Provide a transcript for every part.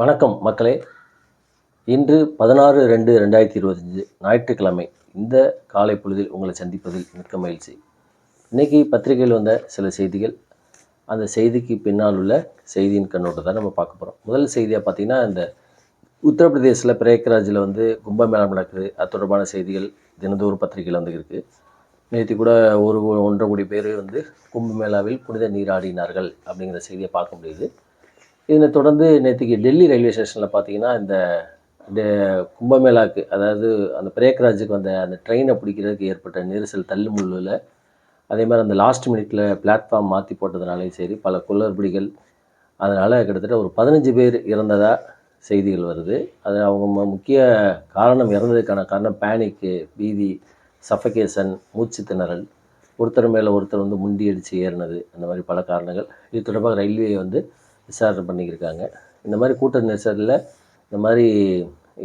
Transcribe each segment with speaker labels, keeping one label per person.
Speaker 1: வணக்கம் மக்களே. இன்று பதினாறு ரெண்டு ரெண்டாயிரத்தி இருபத்தஞ்சு ஞாயிற்றுக்கிழமை. இந்த காலை பொழுதில் உங்களை சந்திப்பதில் மிக்க மகிழ்ச்சி. இன்றைக்கி பத்திரிகையில் வந்த சில செய்திகள். அந்த செய்திக்கு பின்னால் உள்ள செய்தியின் கண்ணோட்டத்தை நம்ம பார்க்க போகிறோம் முதல் செய்தியாக பார்த்தீங்கன்னா இந்த உத்தரப்பிரதேசில் பிரேக்ராஜில் வந்து கும்பமேளம் நடக்குது. அது தொடர்பான செய்திகள் தினந்தோறும் பத்திரிகையில் வந்து இருக்குது நேற்று கூட ஒரு ஒன்றரை கோடி பேர் வந்து கும்பமேளாவில் புனித நீராடினார்கள் அப்படிங்கிற செய்தியை பார்க்க முடியுது. இதனை தொடர்ந்து நேற்றுக்கு டெல்லி ரயில்வே ஸ்டேஷனில் பார்த்தீங்கன்னா இந்த டெ- கும்பமேளாக்கு அதாவது அந்த பிரேக்ராஜுக்கு வந்த அந்த ட்ரெயினை பிடிக்கிறதுக்கு ஏற்பட்ட நெரிசல் தள்ளுமுள்ளில். அதே மாதிரி அந்த லாஸ்ட் மினிட்ல பிளாட்ஃபார்ம் மாற்றி போட்டதுனாலையும் சரி பல குளறுபடிகள். அதனால் கிட்டத்தட்ட ஒரு பதினஞ்சு பேர் இறந்ததாக செய்திகள் வருது. அது அவங்க முக்கிய காரணம் இறந்ததுக்கான காரணம் பேனிக்கு பீதி சஃபகேஷன் மூச்சு திணறல். ஒருத்தர் மேலே ஒருத்தர் வந்து முண்டி அடித்து ஏறினது அந்த மாதிரி பல காரணங்கள். இது தொடர்பாக ரயில்வே வந்து விசாரணை பண்ணிக்கிருக்காங்க. இந்த மாதிரி கூட்ட நெரிசலில் இந்த மாதிரி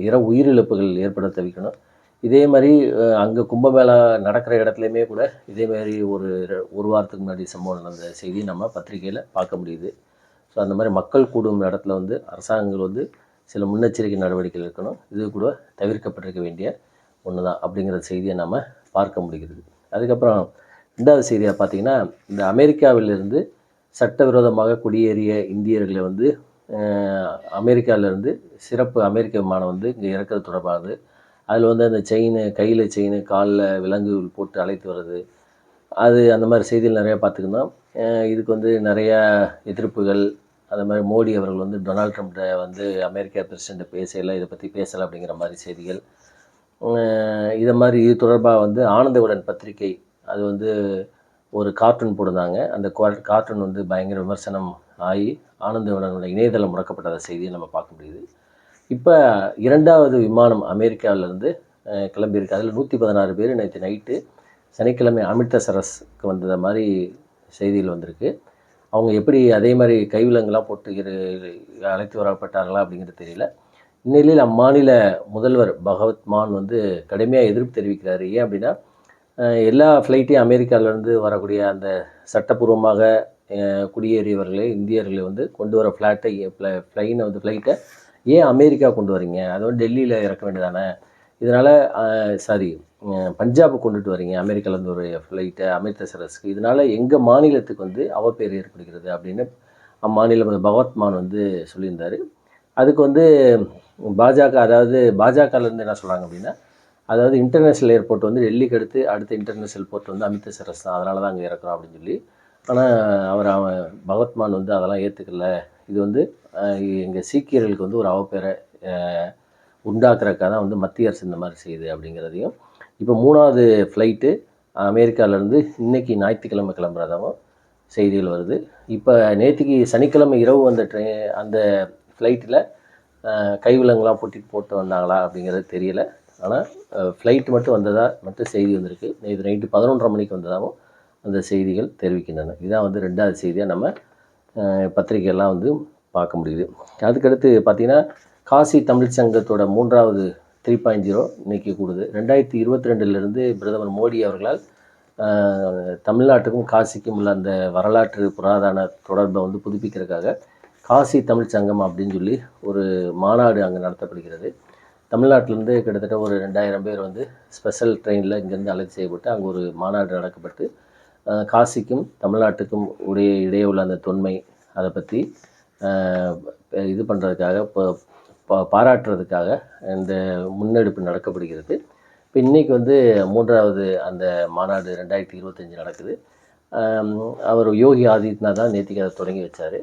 Speaker 1: இற உயிரிழப்புகள் ஏற்பட தவிக்கணும். இதே மாதிரி அங்கே கும்பமேளா நடக்கிற இடத்துலையுமே கூட இதே மாதிரி ஒரு ஒரு வாரத்துக்கு முன்னாடி சம்பவம் நடந்த செய்தி நம்ம பத்திரிகையில் பார்க்க முடியுது. ஸோ அந்த மாதிரி மக்கள் கூடும் இடத்துல வந்து அரசாங்கங்கள் வந்து சில முன்னெச்சரிக்கை நடவடிக்கைகள் இருக்கணும் இது கூட தவிர்க்கப்பட்டிருக்க வேண்டிய ஒன்று தான் அப்படிங்கிற செய்தியை நம்ம பார்க்க முடிகிறது. அதுக்கப்புறம் ரெண்டாவது செய்தியாக பார்த்திங்கன்னா இந்த அமெரிக்காவிலிருந்து சட்டவிரோதமாக குடியேறிய இந்தியர்களை வந்து அமெரிக்காவிலேருந்து சிறப்பு அமெரிக்க விமானம் வந்து இங்கே இறக்கிறது தொடர்பானது. அதில் வந்து அந்த செயின் கையில் செயின் காலில் விலங்குகள் போட்டு அழைத்து வர்றது. அது அந்த மாதிரி செய்திகள் நிறையா பார்த்துக்கணும் இதுக்கு வந்து நிறையா எதிர்ப்புகள். அது மாதிரி மோடி அவர்கள் வந்து டொனால்ட் ட்ரம்ப்ட வந்து அமெரிக்கா பிரசிடென்ட் பேசலை இதை பற்றி பேசலை அப்படிங்கிற மாதிரி செய்திகள். இதை மாதிரி இது தொடர்பாக வந்து ஆனந்தவுடன் பத்திரிகை அது வந்து ஒரு கார்ட்டூன் போடுனாங்க அந்த கார்ட்டூன் வந்து பயங்கர விமர்சனம் ஆகி ஆனந்தவனோட இணையதளம் முடக்கப்பட்ட செய்தியை நம்ம பார்க்க முடியுது. இப்போ இரண்டாவது விமானம் அமெரிக்காவிலேருந்து கிளம்பியிருக்கு. அதில் நூற்றி பதினாறு பேர் நேற்று நைட்டு சனிக்கிழமை அமிர்தசரஸ்க்கு வந்தது மாதிரி செய்தியில் வந்திருக்கு. அவங்க எப்படி அதே மாதிரி கைவிலங்கெலாம் போட்டு அழைத்து வரப்பட்டார்களா அப்படிங்கிறது தெரியல. இந்நிலையில் அம்மாநில முதல்வர் பகவத் மான் வந்து கடுமையாக எதிர்ப்பு தெரிவிக்கிறார். ஏன் அப்படின்னா எல்லா ஃப்ளைட்டையும் அமெரிக்காவிலேருந்து வரக்கூடிய அந்த சட்டப்பூர்வமாக குடியேறியவர்களே குடியேறியவர்களை இந்தியர்களை வந்து கொண்டு வர ஃப்ளாட்டை ஃப்ளைனை வந்து ஃப்ளைட்டை ஏன் அமெரிக்கா கொண்டு வரீங்க? அதை வந்து டெல்லியில் இறக்க வேண்டியதானே? இதனால் சாரி பஞ்சாபை கொண்டுட்டு வரீங்க அமெரிக்காலேருந்து ஒரு ஃப்ளைட்டை அமிர்தசரஸ்க்கு இதனால் எங்கள் மாநிலத்துக்கு வந்து அவப்பேர் ஏற்படுகிறது அப்படின்னு அம்மாநில பகவத்மான் வந்து சொல்லியிருந்தார். அதுக்கு வந்து பாஜக அதாவது பாஜகலேருந்து என்ன சொல்கிறாங்க அப்படின்னா அதாவது இன்டர்நேஷ்னல் ஏர்போர்ட் வந்து டெல்லிக்கு அடுத்து அடுத்த இன்டர்நேஷ்னல் போர்ட் வந்து அமிர்தசரஸ் தான். அதனால தான் அங்கே இறக்குறோம் அப்படின்னு சொல்லி. ஆனால் அவர் அவன் பகவத்மான் வந்து அதெல்லாம் ஏற்றுக்கல இது வந்து எங்கள் சீக்கியர்களுக்கு வந்து ஒரு அவப்பேரை உண்டாக்குறக்காக உண்டாக்குறதுக்காக தான் வந்து மத்திய அரசு இந்த மாதிரி செய்யுது அப்படிங்கிறதையும். இப்போ மூணாவது ஃப்ளைட்டு அமெரிக்காவிலேருந்து இன்னைக்கு ஞாயிற்றுக்கிழமை கிளம்புறதாகவும் செய்திகள் வருது. இப்போ நேற்றுக்கு சனிக்கிழமை இரவு வந்த ட்ரெயின் அந்த ஃப்ளைட்டில் கைவிலங்கெலாம் போட்டிட்டு போட்டு வந்தாங்களா அப்படிங்கிறது தெரியலை. ஆனால் ஃப்ளைட் மட்டும் வந்ததாக மட்டும் செய்தி வந்திருக்கு. நேற்று நைட்டு பதினொன்றரை மணிக்கு வந்ததாகவும் அந்த செய்திகள் தெரிவிக்கின்றன. இதுதான் வந்து ரெண்டாவது செய்தியாக நம்ம அஹ், பத்திரிக்கையெல்லாம் வந்து பார்க்க முடியுது. அதுக்கடுத்து பார்த்திங்கன்னா காசி தமிழ் சங்கத்தோட மூன்றாவது த்ரீ பாயிண்ட் ஜீரோ இன்றைக்கி கூடுது. ரெண்டாயிரத்தி இருபத்தி ரெண்டுலேருந்து பிரதமர் மோடி அவர்களால் தமிழ்நாட்டுக்கும் காசிக்கும் உள்ள அந்த வரலாற்று புராதன தொடர்பை வந்து புதுப்பிக்கிறதுக்காக காசி தமிழ் சங்கம் அப்படின்னு சொல்லி ஒரு மாநாடு அங்கே நடத்தப்படுகிறது. தமிழ்நாட்டிலேருந்து கிட்டத்தட்ட ஒரு ரெண்டாயிரம் பேர் வந்து ஸ்பெஷல் ட்ரெயினில் இங்கேருந்து அழைத்து செய்யப்பட்டு அங்கே ஒரு மாநாடு நடக்கப்பட்டு காசிக்கும் தமிழ்நாட்டுக்கும் உடைய இடையே உள்ள அந்த தொன்மை அதை பற்றி இது பண்ணுறதுக்காக இப்போ பாராட்டுறதுக்காக இந்த முன்னெடுப்பு நடக்கப்படுகிறது. இப்போ இன்றைக்கி வந்து மூன்றாவது அந்த மாநாடு ரெண்டாயிரத்தி இருபத்தஞ்சி நடக்குது. அவர் யோகி ஆதித்யநாத் தான் நேற்றுக்கு அதை தொடங்கி வச்சார்.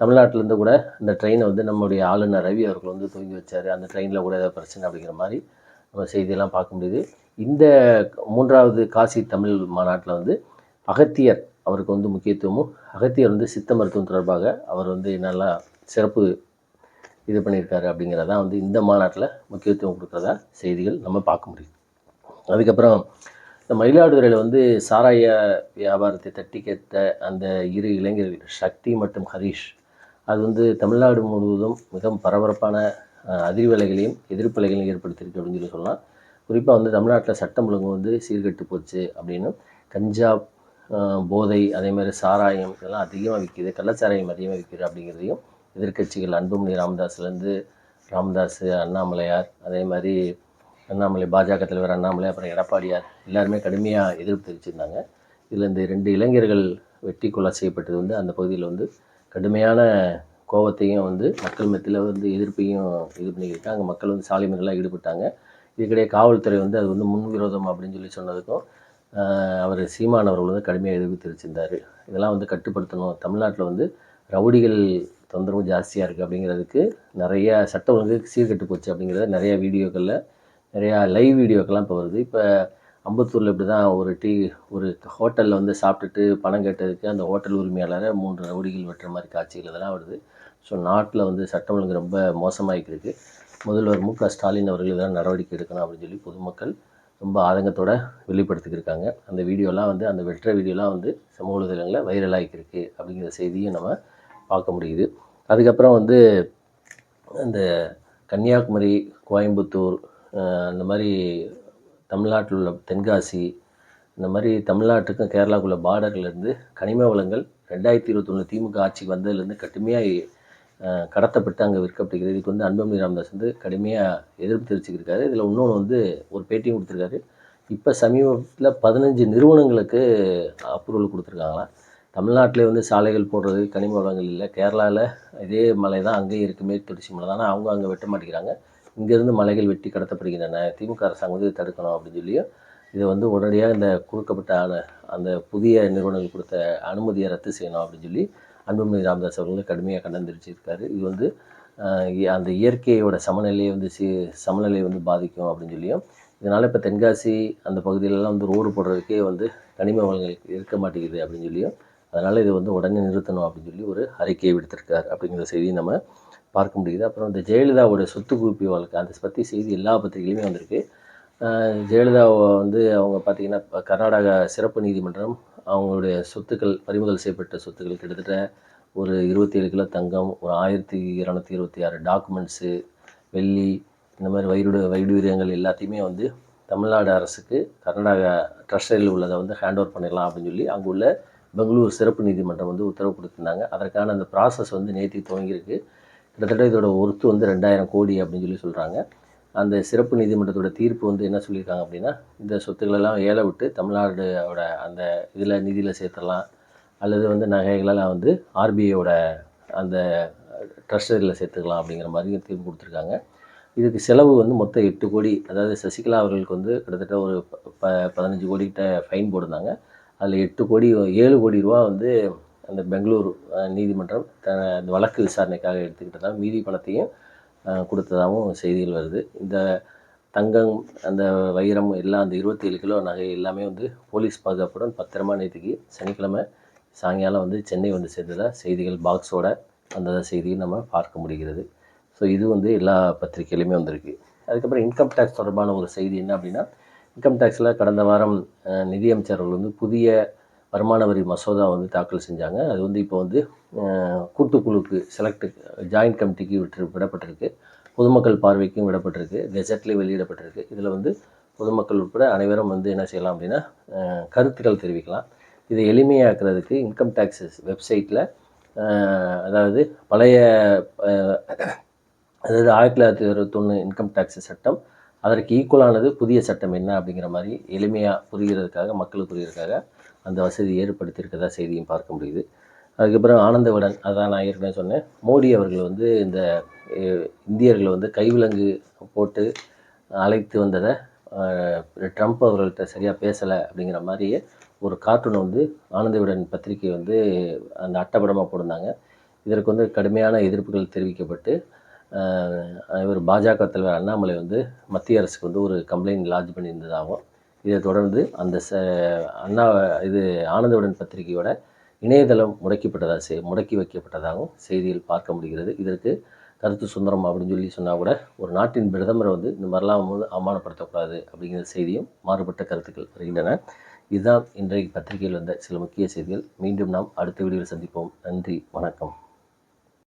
Speaker 1: தமிழ்நாட்டிலேருந்து கூட அந்த ட்ரெயினை வந்து நம்முடைய ஆளுநர் ரவி அவர்கள் வந்து தூங்கி வச்சார். அந்த ட்ரெயினில் கூட ஏதாவது பிரச்சனை அப்படிங்கிற மாதிரி நம்ம செய்தியெல்லாம் பார்க்க முடியுது. இந்த மூன்றாவது காசி தமிழ் மாநாட்டில் வந்து அகத்தியர் அவருக்கு வந்து முக்கியத்துவமும் அகத்தியர் வந்து சித்த மருத்துவம் தொடர்பாக அவர் வந்து நல்லா சிறப்பு இது பண்ணியிருக்காரு அப்படிங்கிறதான் வந்து இந்த மாநாட்டில் முக்கியத்துவம் கொடுக்குறதா செய்திகள் நம்ம பார்க்க முடியும் அதுக்கப்புறம் இந்த மயிலாடுதுறையில் வந்து சாராய வியாபாரத்தை தட்டி கேட்ட அந்த இரு இளைஞர்கள் சக்தி மற்றும் ஹரீஷ் அது வந்து தமிழ்நாடு முழுவதும் மிகவும் பரபரப்பான அதிர்வலைகளையும் எதிர்ப்பலைகளையும் ஏற்படுத்தியிருக்கு அப்படின்னு சொல்லி சொல்லலாம். குறிப்பாக வந்து தமிழ்நாட்டில் சட்டம் ஒழுங்கு வந்து சீர்கெட்டு போச்சு அப்படின்னு கஞ்சா போதை அதே மாதிரி சாராயம் இதெல்லாம் அதிகமாக விற்கிது கள்ளச்சாராயம் அதிகமாக விற்கிது அப்படிங்கிறதையும் எதிர்க்கட்சிகள் அன்புமணி ராமதாஸ்லேருந்து ராமதாஸ் அண்ணாமலையார் அதே மாதிரி அண்ணாமலை பாஜக தலைவர் அண்ணாமலை அப்புறம் எடப்பாடியார் எல்லாருமே கடுமையாக எதிர்ப்பு தெரிவிச்சிருந்தாங்க. இதில் இந்த ரெண்டு இளைஞர்கள் வெட்டி கொலை செய்யப்பட்டது வந்து அந்த பகுதியில் வந்து கடுமையான கோபத்தையும் வந்து மக்கள் மத்தியில் வந்து எதிர்ப்பையும் இது பண்ணிக்கிட்டு அங்கே மக்கள் வந்து சாலை மறியல்லாம் ஈடுபட்டாங்க. இதுக்கிடையே காவல்துறை வந்து அது வந்து முன்விரோதம் அப்படின்னு சொல்லி சொன்னதுக்கும் அவர் சீமான் அவர்கள் வந்து கடுமையாக எதிர்ப்பு தெரிவிச்சிருந்தார். இதெல்லாம் வந்து கட்டுப்படுத்தணும். தமிழ்நாட்டில் வந்து ரவுடிகள் தொந்தரவு ஜாஸ்தியாக இருக்குது அப்படிங்கிறதுக்கு நிறைய சட்டம் வந்து சீர்கெட்டு போச்சு அப்படிங்கிறத நிறைய வீடியோக்களில் நிறையா லைவ் வீடியோக்கெல்லாம் இப்போ வருது. இப்போ அம்பத்தூரில் இப்படி தான் ஒரு டீ ஒரு ஹோட்டலில் வந்து சாப்பிட்டுட்டு பணம் கேட்டதுக்கு அந்த ஹோட்டல் உரிமையாளரை மூன்று ரவுடிகள் வெட்டுற மாதிரி காட்சிகள் இதெல்லாம் வருது. ஸோ நாட்டில் வந்து சட்டம் ஒழுங்கு ரொம்ப மோசமாகிட்டு முதல்வர் மு க ஸ்டாலின் அவர்கள் இதெல்லாம் நடவடிக்கை எடுக்கணும் அப்படின்னு சொல்லி பொதுமக்கள் ரொம்ப ஆதங்கத்தோட வெளிப்படுத்திக்கிருக்காங்க அந்த வீடியோலாம் வந்து அந்த வெட்டுற வீடியோலாம் வந்து சமூக ஊடகங்களில் வைரல் ஆகிருக்கு அப்படிங்கிற செய்தியும் நம்ம பார்க்க முடியுது. அதுக்கப்புறம் வந்து இந்த கன்னியாகுமரி கோயம்புத்தூர் அந்த மாதிரி தமிழ்நாட்டில் உள்ள தென்காசி இந்த மாதிரி தமிழ்நாட்டுக்கும் கேரளாவுக்குள்ள பார்டர்லேருந்து கனிம வளங்கள் ரெண்டாயிரத்தி இருபத்தொன்று திமுக ஆட்சிக்கு வந்ததுலேருந்து கடுமையாக கடத்தப்பட்டு அங்கே விற்கப்படுகிறது இதுக்கு வந்து அன்பமணி ராமதாஸ் வந்து கடுமையாக எதிர்ப்பு தெரிவிச்சுக்கிருக்காரு இதில் இன்னொன்று வந்து ஒரு பேட்டியும் கொடுத்துருக்காரு. இப்போ சமீபத்தில் பதினஞ்சு நிறுவனங்களுக்கு அப்ரூவல் கொடுத்துருக்காங்களாம் தமிழ்நாட்டிலே வந்து சாலைகள் போடுறது கனிம வளங்கள் இல்லை. கேரளாவில் இதே மலை தான் அங்கேயும் இருக்குது மேற்கு தொடர்ச்சி மலை. தான் அவங்க அங்கே வெட்ட மாட்டேங்கிறாங்க. இங்கேருந்து மலைகள் வெட்டி கடத்தப்படுகின்றன. திமுக அரசாங்கம் வந்து தடுக்கணும் அப்படின்னு சொல்லியும் இதை வந்து உடனடியாக இந்த கொடுக்கப்பட்ட அன- அந்த புதிய நிறுவனங்கள் கொடுத்த அனுமதியை ரத்து செய்யணும் அப்படின்னு சொல்லி அன்புமணி ராமதாஸ் அவர்கள் கடுமையாக கண்டந்திரிச்சிருக்காரு இது வந்து அந்த இயற்கையோட சமநிலையை வந்து சி சமநிலையை வந்து பாதிக்கும் அப்படின்னு சொல்லியும் இதனால் இப்போ தென்காசி அந்த பகுதியிலலாம் வந்து ரோடு போடுறதுக்கே வந்து கனிம வளங்கள் இருக்க மாட்டேங்குது அப்படின்னு சொல்லியும் அதனால் இதை வந்து உடனே நிறுத்தணும் அப்படின்னு சொல்லி ஒரு அறிக்கையை விடுத்திருக்கார். அப்படிங்கிற செய்தியை நம்ம பார்க்க முடியுது. அப்புறம் இந்த ஜெயலலிதாவோட சொத்து குவிப்பு வழக்கு அதை பற்றி செய்தி எல்லா பத்திரிகையிலுமே வந்திருக்கு. ஜெயலலிதாவை வந்து அவங்க பார்த்திங்கன்னா இப்ப கர்நாடகா சிறப்பு நீதிமன்றம் அவங்களுடைய சொத்துக்கள் பறிமுதல் செய்யப்பட்ட சொத்துக்கள் கிட்டத்தட்ட ஒரு இருபத்தி ஏழு கிலோ தங்கம் ஒரு ஆயிரத்தி இரநூத்தி இருபத்தி ஆறு டாக்குமெண்ட்ஸு வெள்ளி இந்த மாதிரி வைடு வைடூரியங்கள் எல்லாத்தையுமே வந்து தமிழ்நாடு அரசுக்கு கர்நாடகா ட்ரெஷரியில் உள்ளதை வந்து ஹேண்ட் ஓவர் பண்ணிடலாம் அப்படின்னு சொல்லி அங்கே உள்ள பெங்களூர் சிறப்பு நீதிமன்றம் வந்து உத்தரவு கொடுத்துருந்தாங்க. அதற்கான அந்த ப்ராசஸ் வந்து நேற்று துவங்கியிருக்கு. கிட்டத்தட்ட இதோட ஒர்த்து வந்து ரெண்டாயிரம் கோடி அப்படின்னு சொல்லி சொல்கிறாங்க அந்த சிறப்பு நீதிமன்றத்தோட தீர்ப்பு வந்து என்ன சொல்லியிருக்காங்க அப்படின்னா இந்த சொத்துக்களெல்லாம் ஏல விட்டு தமிழ்நாடோட அந்த இதில் நிதியில் சேர்த்துடலாம். அல்லது வந்து நகைகளெல்லாம் வந்து ஆர்பிஐயோட அந்த ட்ரஸ்டரியில் சேர்த்துக்கலாம் அப்படிங்கிற மாதிரி தீர்ப்பு கொடுத்துருக்காங்க. இதுக்கு செலவு வந்து மொத்தம் எட்டு கோடி. அதாவது சசிகலா அவர்களுக்கு வந்து கிட்டத்தட்ட ஒரு ப ப- பதினஞ்சு கோடிக்கிட்ட ஃபைன் போட்டிருந்தாங்க. அதில் எட்டு கோடி ஏழு கோடி ரூபா வந்து அந்த பெங்களூர் நீதிமன்றம் த அந்த வழக்கு விசாரணைக்காக எடுத்துக்கிட்டதா மீதி பணத்தையும் கொடுத்ததாகவும் செய்திகள் வருது. இந்த தங்கம் அந்த வைரம் எல்லாம் அந்த இருபத்தேழு கிலோ நகை எல்லாமே வந்து போலீஸ் பாதுகாப்புடன் பத்திரமா நேற்றுக்கு சனிக்கிழமை சாயங்காலம் வந்து சென்னை வந்து சேர்ந்ததாக செய்திகள் பாக்ஸோட அந்த செய்தியும் நம்ம பார்க்க முடிகிறது. ஸோ இது வந்து எல்லா பத்திரிகையிலுமே வந்திருக்கு. அதுக்கப்புறம் இன்கம் டேக்ஸ் தொடர்பான ஒரு செய்தி என்ன அப்படின்னா இன்கம் டேக்ஸில் கடந்த வாரம் நிதியமைச்சர்கள் வந்து புதிய வருமான வரி மசோதா வந்து தாக்கல் செஞ்சாங்க. அது வந்து இப்போ வந்து கூட்டுக்குழுக்கு செலக்ட் ஜாயிண்ட் கமிட்டிக்கு விட்டு விடப்பட்டிருக்கு. பொதுமக்கள் பார்வைக்கும் விடப்பட்டிருக்கு. கெசட்லேயும் வெளியிடப்பட்டிருக்கு. இதில் வந்து பொதுமக்கள் உட்பட அனைவரும் வந்து என்ன செய்யலாம் அப்படின்னா கருத்துக்கள் தெரிவிக்கலாம். இதை எளிமையாக்குறதுக்கு இன்கம் டேக்ஸஸ் வெப்சைட்டில் அதாவது பழைய அதாவது ஆயிரத்தி தொள்ளாயிரத்தி இருபத்தொன்று இன்கம் டேக்ஸ் சட்டம் அதற்கு ஈக்குவலானது புதிய சட்டம் என்ன அப்படிங்கிற மாதிரி எளிமையாக புரிகிறதுக்காக மக்களுக்கு புரிகிறதுக்காக அந்த வசதி ஏற்படுத்தியிருக்கிறதா செய்தியும் பார்க்க முடியுது. அதுக்கப்புறம் ஆனந்தவிடன் அதான் நான் ஏற்கனவே சொன்னேன். மோடி அவர்கள் வந்து இந்த இந்தியர்களை வந்து கைவிலங்கு போட்டு அழைத்து வந்ததை ட்ரம்ப் அவர்கள்ட்ட சரியாக பேசலை அப்படிங்கிற மாதிரியே ஒரு கார்ட்டூனை வந்து ஆனந்தவிடன் பத்திரிகை வந்து அந்த அட்டப்படமாக போட்டிருந்தாங்க. இதற்கு வந்து கடுமையான எதிர்ப்புகள் தெரிவிக்கப்பட்டு இவர் பாஜக தலைவர் அண்ணாமலை வந்து மத்திய அரசுக்கு வந்து ஒரு கம்ப்ளைண்ட் லாட்ஜ் பண்ணியிருந்ததாகவும் இதை தொடர்ந்து அந்த ச அண்ணா இது ஆனந்தவுடன் பத்திரிகையோட இணையதளம் முடக்கப்பட்டதாக செய் முடக்கி வைக்கப்பட்டதாகவும் செய்தியில் பார்க்க முடிகிறது. இதற்கு கருத்து சுந்தரம் அப்படின்னு சொல்லி சொன்னால் கூட ஒரு நாட்டின் பிரதமரை வந்து இந்த மாதிரிலாம் வந்து அவமானப்படுத்தக்கூடாது அப்படிங்கிற செய்தியும் மாறுபட்ட கருத்துக்கள் வருகின்றன. இதுதான் இன்றைக்கு பத்திரிகையில் வந்த சில முக்கிய செய்திகள். மீண்டும் நாம் அடுத்த வீடியோவில் சந்திப்போம். நன்றி வணக்கம்.